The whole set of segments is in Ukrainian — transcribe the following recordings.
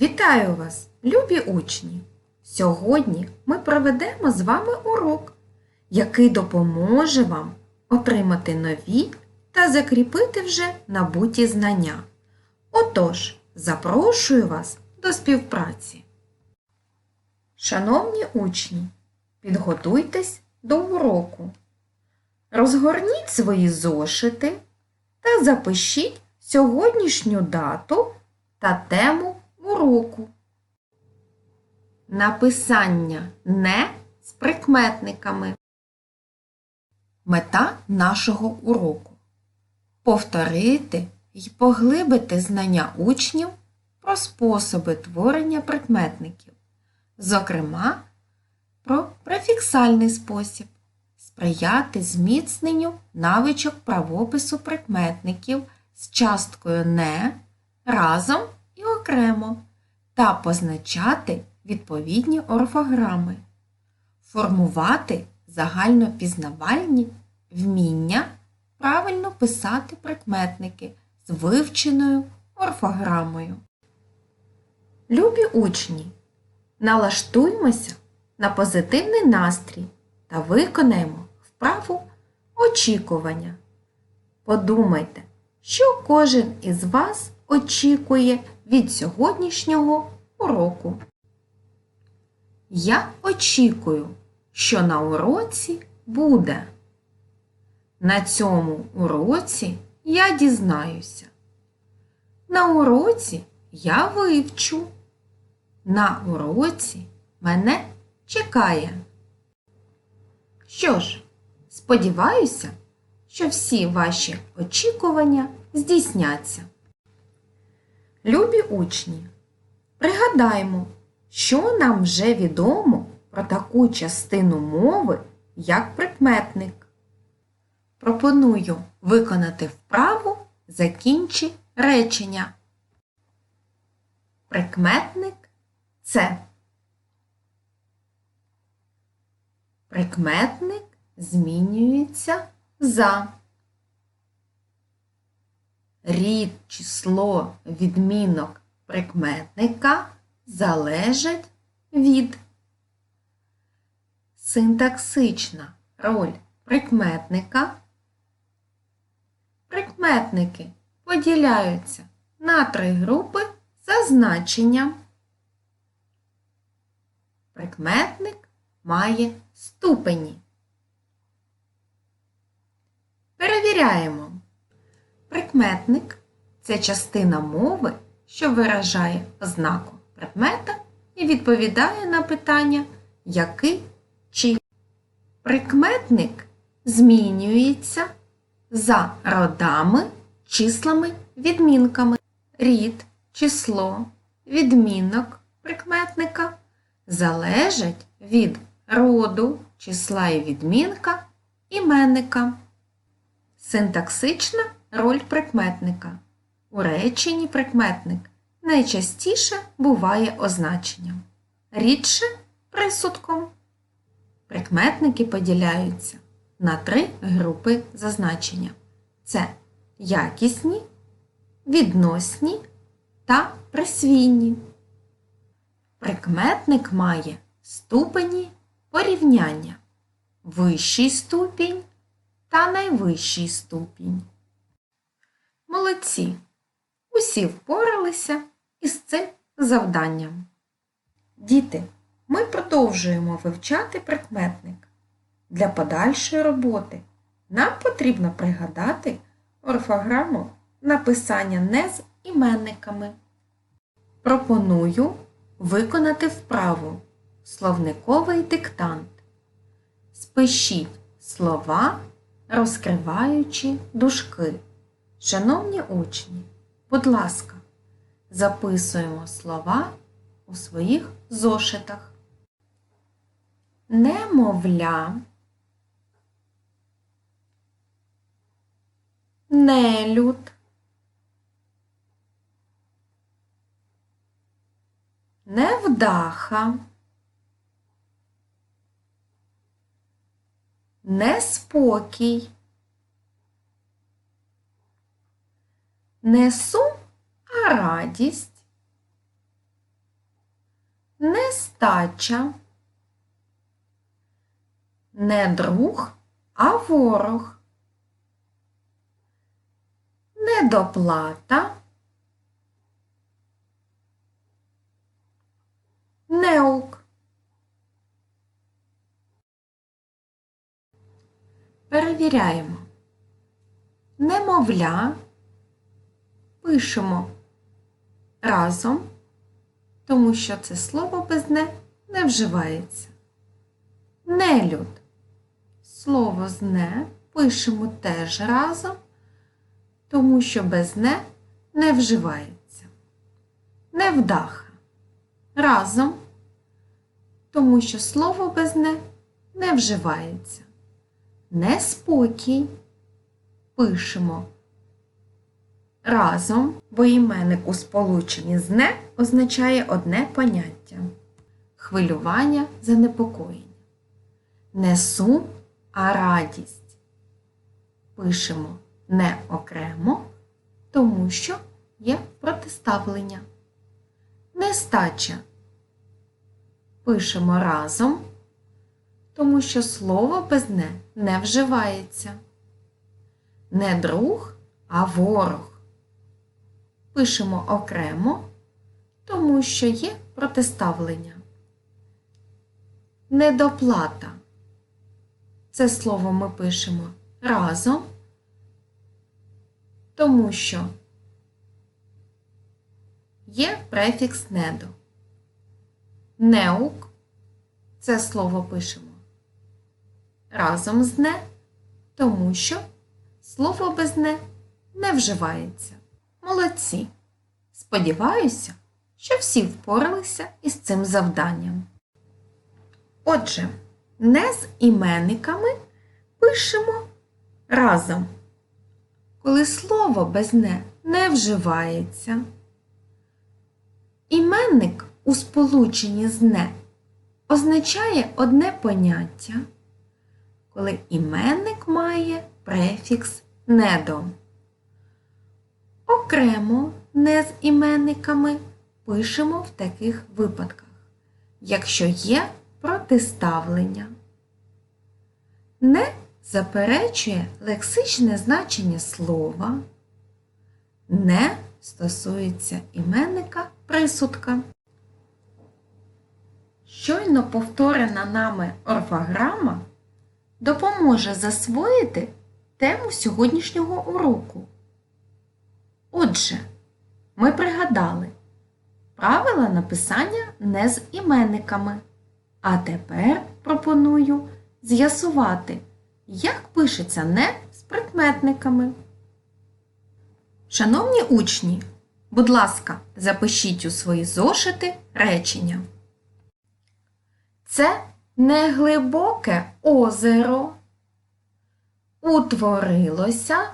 Вітаю вас, любі учні! Сьогодні ми проведемо з вами урок, який допоможе вам отримати нові та закріпити вже набуті знання. Отож, запрошую вас до співпраці. Шановні учні, підготуйтесь до уроку. Розгорніть свої зошити та запишіть сьогоднішню дату та тему уроку. Написання не з прикметниками. Мета нашого уроку повторити і поглибити знання учнів про способи творення прикметників, зокрема, про префіксальний спосіб, сприяти зміцненню навичок правопису прикметників з часткою не разом окремо та позначати відповідні орфограми, формувати загальнопізнавальні вміння правильно писати прикметники з вивченою орфограмою. Любі учні, налаштуймося на позитивний настрій та виконаємо вправу очікування. Подумайте, що кожен із вас очікує від сьогоднішнього уроку. Я очікую, що на уроці буде. На цьому уроці я дізнаюся. На уроці я вивчу. На уроці мене чекає. Що ж, сподіваюся, що всі ваші очікування здійсняться. Любі учні, пригадаймо, що нам вже відомо про таку частину мови, як прикметник. Пропоную виконати вправу закінчи речення. Прикметник це. Прикметник змінюється за. Рід, число, відмінок прикметника залежать від. Синтаксична роль прикметника. Прикметники поділяються на три групи за значенням. Прикметник має ступені. Перевіряємо. Прикметник це частина мови, що виражає ознаку предмета і відповідає на питання який чи. Прикметник змінюється за родами, числами, відмінками. Рід, число, відмінок прикметника залежать від роду, числа і відмінка іменника. Синтаксична роль прикметника. У реченні прикметник найчастіше буває означенням, рідше присудком. Прикметники поділяються на три групи зазначення: це якісні, відносні та присвійні. Прикметник має ступені порівняння, вищий ступінь та найвищий ступінь. Молодці! Усі впоралися із цим завданням. Діти, ми продовжуємо вивчати прикметник. Для подальшої роботи нам потрібно пригадати орфограму написання не з іменниками. Пропоную виконати вправу словниковий диктант. Спишіть слова, розкриваючи дужки. Шановні учні, будь ласка, записуємо слова у своїх зошитах. Немовля, нелюд, невдаха, неспокій, не сум, а радість, нестача, не друг, а ворог, недоплата, неук. Перевіряємо. Немовля пишемо разом, тому що це слово без не не вживається. Нелюд. Слово з не пишемо теж разом, тому що без не не вживається. Невдаха. Разом, тому що слово без не не вживається. Неспокій пишемо разом, бо іменник у сполученні з не означає одне поняття хвилювання, занепокоєння. Не сум, а радість. Пишемо не окремо, тому що є протиставлення. Нестача пишемо разом, тому що слово без не не вживається. Не друг, а ворог. Пишемо окремо, тому що є протиставлення. Недоплата. Це слово ми пишемо разом, тому що є префікс недо. Неук це слово пишемо разом з не, тому що слово без не не вживається. Молодці! Сподіваюся, що всі впоралися із цим завданням. Отже, не з іменниками пишемо разом. Коли слово без не не вживається. Іменник у сполученні з не означає одне поняття, коли іменник має префікс недо. Окремо не з іменниками пишемо в таких випадках, якщо є протиставлення. Не заперечує лексичне значення слова, не стосується іменника присудка. Щойно повторена нами орфограма допоможе засвоїти тему сьогоднішнього уроку. Отже, ми пригадали правила написання не з іменниками. А тепер пропоную з'ясувати, як пишеться не з прикметниками. Шановні учні, будь ласка, запишіть у свої зошити речення. Це неглибоке озеро утворилося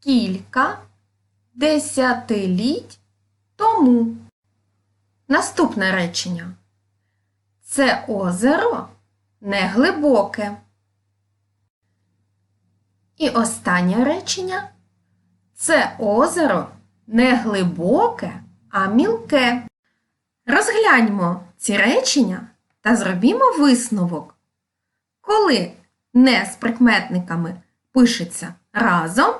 кілька десятиліть тому. Наступне речення. Це озеро неглибоке. І останнє речення. Це озеро не глибоке, а мілке. Розгляньмо ці речення та зробімо висновок. Коли не з прикметниками пишеться разом,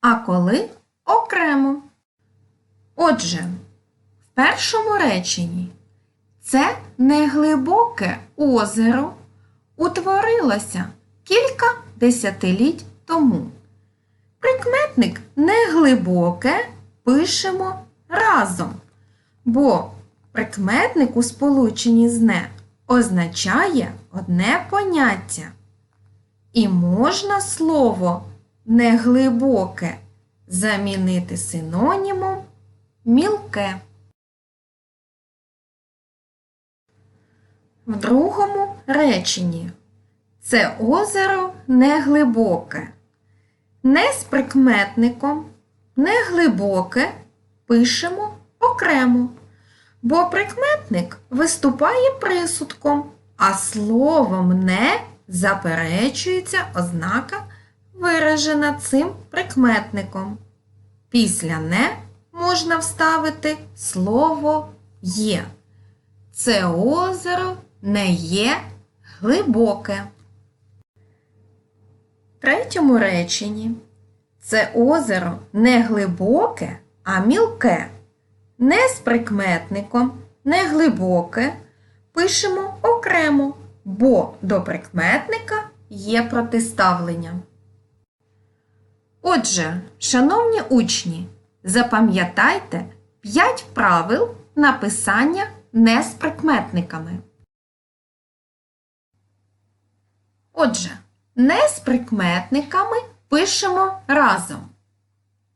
а коли окремо. Отже, в першому реченні це неглибоке озеро утворилося кілька десятиліть тому. Прикметник неглибоке пишемо разом, бо прикметник у сполученні з не означає одне поняття. І можна слово неглибоке замінити синонімом мілке. В другому реченні це озеро неглибоке. Не з прикметником, неглибоке пишемо окремо, бо прикметник виступає присудком, а словом не заперечується ознака, виражена цим прикметником. Після не можна вставити слово є. це озеро не є глибоке. В третьому реченні це озеро не глибоке, а мілке. Не з прикметником, не глибоке. Пишемо окремо, бо до прикметника є протиставлення. Отже, шановні учні, запам'ятайте 5 правил написання не з прикметниками. Отже, не з прикметниками пишемо разом.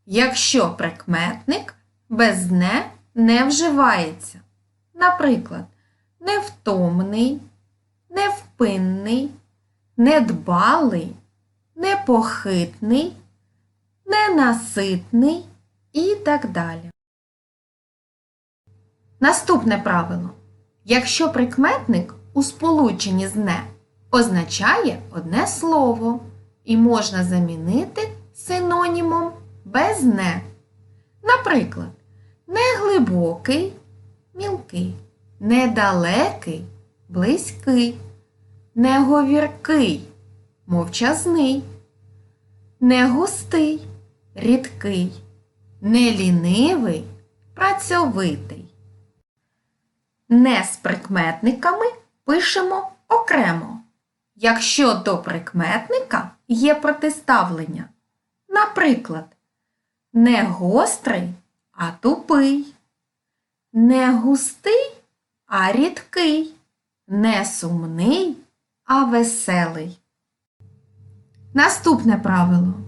Якщо прикметник без не не вживається. Наприклад, невтомний, невпинний, недбалий, непохитний, ненаситний і так далі. Наступне правило. Якщо прикметник у сполученні з не означає одне слово і можна замінити синонімом без не. Наприклад, неглибокий мілкий, недалекий близький, неговіркий мовчазний, негустий рідкий, нелінивий працьовитий. Не з прикметниками пишемо окремо, якщо до прикметника є протиставлення. Наприклад, не гострий, а тупий, не густий, а рідкий, не сумний, а веселий. Наступне правило.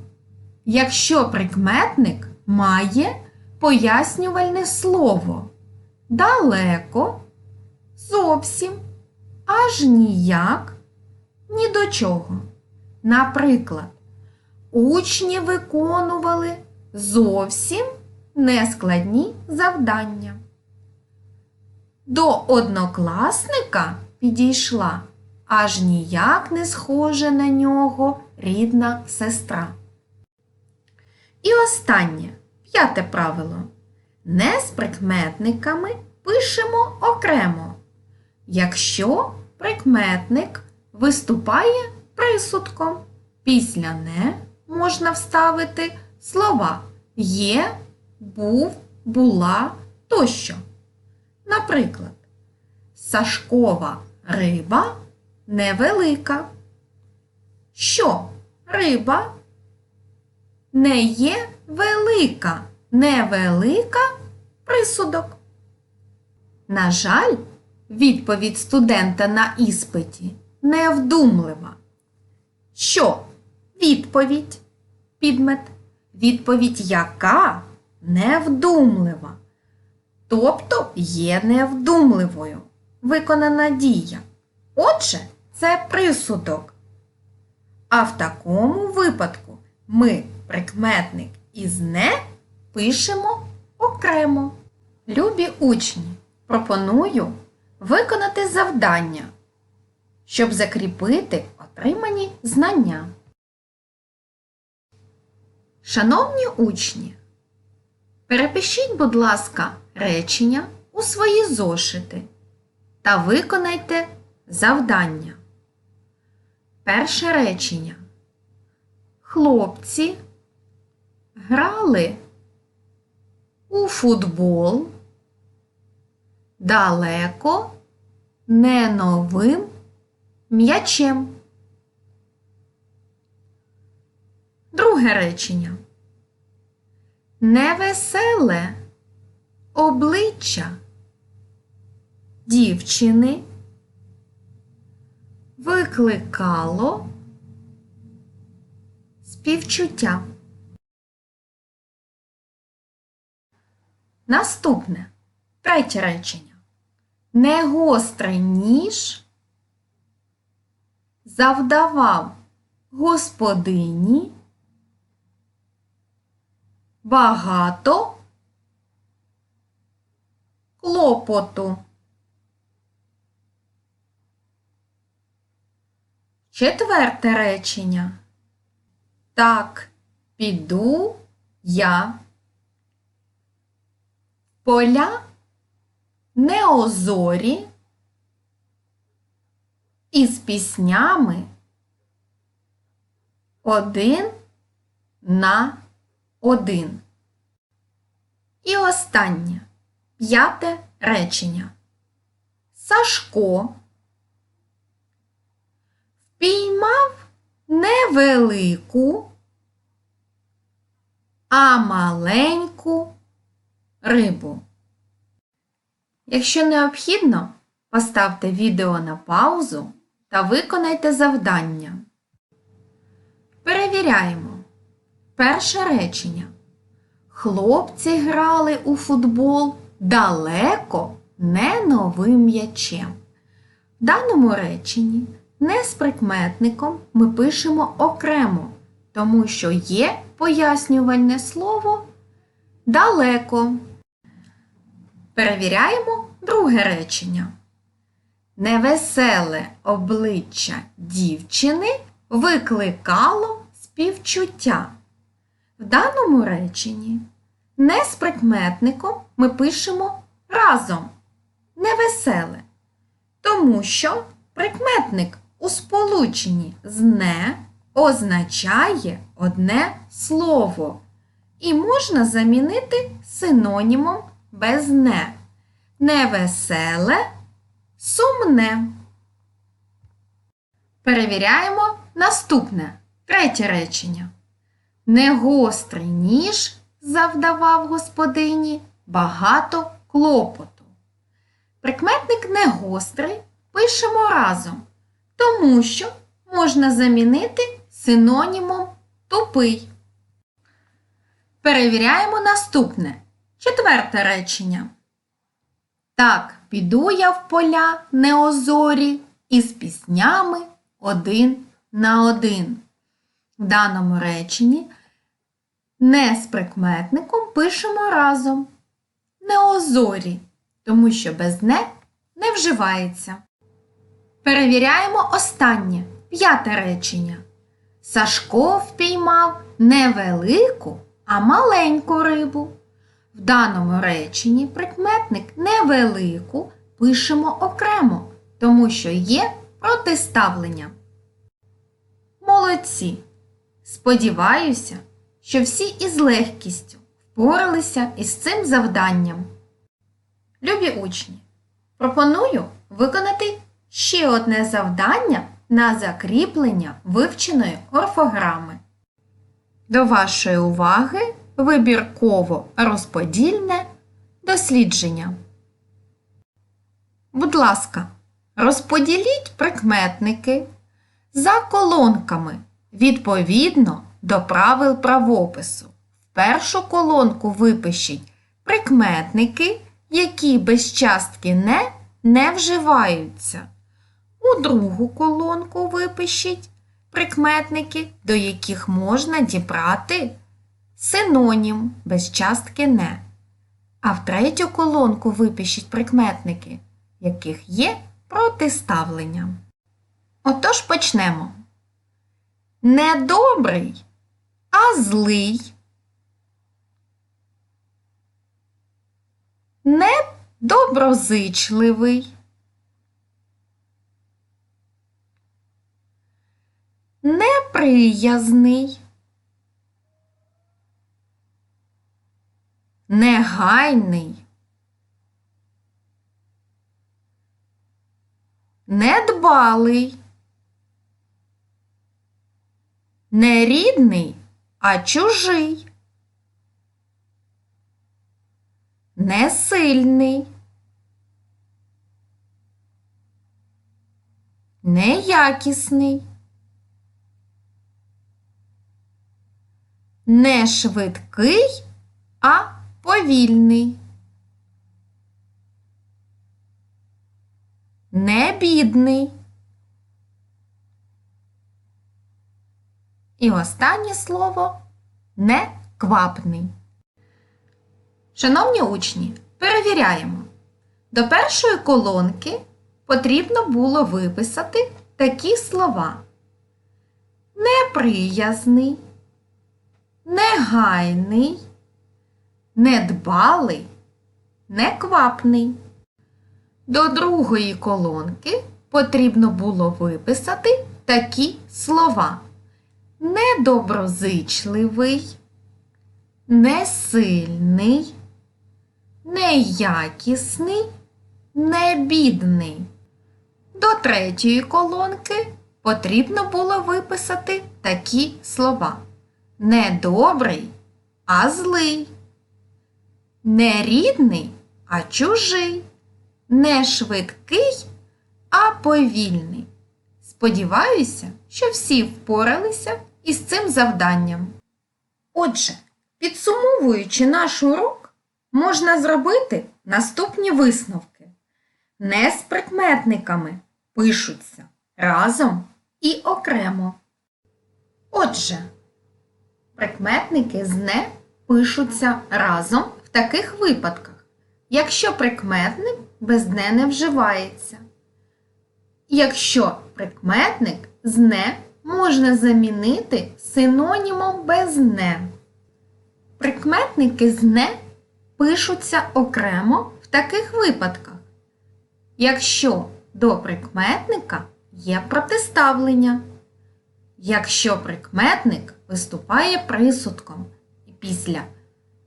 Якщо прикметник має пояснювальне слово далеко, зовсім, аж ніяк, ні до чого. Наприклад, учні виконували зовсім нескладні завдання. До однокласника підійшла аж ніяк не схожа на нього рідна сестра. І останнє, п'яте правило. Не з прикметниками пишемо окремо, якщо прикметник виступає присудком. Після не можна вставити слова є, був, була тощо. Наприклад, Сашкова риба невелика. Що риба не є велика, невелика присудок. На жаль, відповідь студента на іспиті невдумлива. Що? Відповідь підмет. Відповідь яка невдумлива. Тобто є невдумливою. Виконана дія. Отже, це присудок. А в такому випадку ми прикметник із не пишемо окремо. Любі учні, пропоную виконати завдання, щоб закріпити отримані знання. Шановні учні, перепишіть, будь ласка, речення у свої зошити та виконайте завдання. Перше речення. Хлопці грали у футбол далеко не новим м'ячем. Друге речення. Невеселе обличчя дівчини викликало співчуття. Наступне третє речення. Негострий ніж завдавав господині багато клопоту. Четверте речення. Так, піду я. Поля неозорі із піснями один на один. І останнє п'яте речення. Сашко впіймав невелику, а маленьку рибу. Якщо необхідно, поставте відео на паузу та виконайте завдання. Перевіряємо. Перше речення. Хлопці грали у футбол далеко не новим м'ячем. В даному реченні не з прикметником ми пишемо окремо, тому що є пояснювальне слово далеко. Перевіряємо друге речення. Невеселе обличчя дівчини викликало співчуття. В даному реченні не з прикметником ми пишемо разом невеселе, тому що прикметник у сполученні з не означає одне слово і можна замінити синонімом без не. Невеселе, сумне. Перевіряємо наступне третє речення. Негострий ніж завдавав господині багато клопоту. Прикметник негострий пишемо разом, тому що можна замінити синонімом тупий. Перевіряємо наступне четверте речення. Так, піду я в поля неозорі із піснями один на один. В даному реченні не з прикметником пишемо разом неозорі, тому що без не не вживається. Перевіряємо останнє п'яте речення. Сашко впіймав не велику, а маленьку рибу. В даному реченні прикметник невелику пишемо окремо, тому що є протиставлення. Молодці! Сподіваюся, що всі із легкістю впоралися із цим завданням. Любі учні, пропоную виконати ще одне завдання на закріплення вивченої орфограми. До вашої уваги вибірково розподільне дослідження. Будь ласка, розподіліть прикметники за колонками відповідно до правил правопису. В першу колонку випишіть прикметники, які без частки не не вживаються. У другу колонку випишіть прикметники, до яких можна дібрати синонім без частки не. А в третю колонку випишіть прикметники, яких є протиставлення. Отож почнемо. Не добрий, а злий. Не доброзичливий. Неприязний. Негайний. Недбалий. Не рідний, а чужий. Не сильний. Неякісний. Не швидкий, а повільний. Не бідний. І останнє слово неквапний. Шановні учні, перевіряємо. До першої колонки потрібно було виписати такі слова: неприязний, негайний, недбалий, неквапний. До другої колонки потрібно було виписати такі слова: недоброзичливий, несильний, неякісний, небідний. До третьої колонки потрібно було виписати такі слова: не добрий, а злий, не рідний, а чужий, не швидкий, а повільний. Сподіваюся, що всі впоралися із цим завданням. Отже, підсумовуючи наш урок, можна зробити наступні висновки. Не з прикметниками пишуться разом і окремо. Отже, прикметники з не пишуться разом таких випадках, якщо прикметник без не не вживається. Якщо прикметник з не можна замінити синонімом без не. Прикметники з не пишуться окремо в таких випадках, якщо до прикметника є протиставлення, якщо прикметник виступає присудком, і після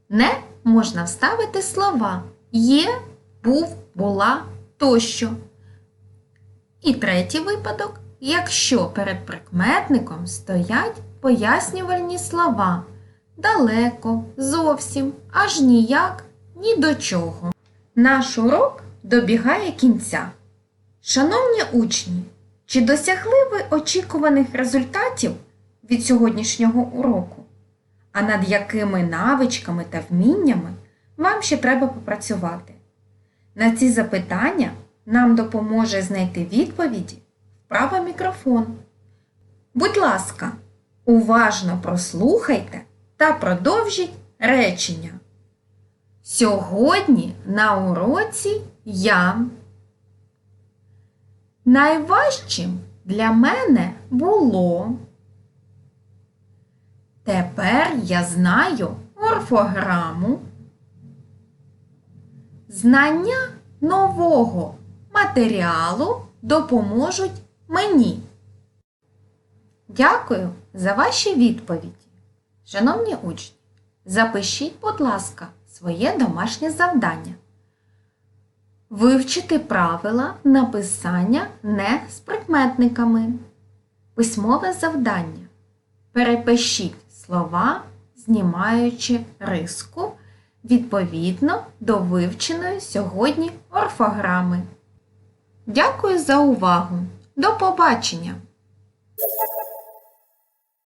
не можна вставити слова є, був, була тощо. І третій випадок, якщо перед прикметником стоять пояснювальні слова далеко, зовсім, аж ніяк, ні до чого. Наш урок добігає кінця. Шановні учні, чи досягли ви очікуваних результатів від сьогоднішнього уроку? А над якими навичками та вміннями вам ще треба попрацювати? На ці запитання нам допоможе знайти відповіді вправа мікрофон. Будь ласка, уважно прослухайте та продовжіть речення. Сьогодні на уроці я. Найважчим для мене було. Тепер я знаю орфограму. Знання нового матеріалу допоможуть мені. Дякую за ваші відповіді. Шановні учні, запишіть, будь ласка, своє домашнє завдання. Вивчити правила написання не з прикметниками. Письмове завдання. Перепишіть слова, знімаючи риску відповідно до вивченої сьогодні орфограми. Дякую за увагу! До побачення!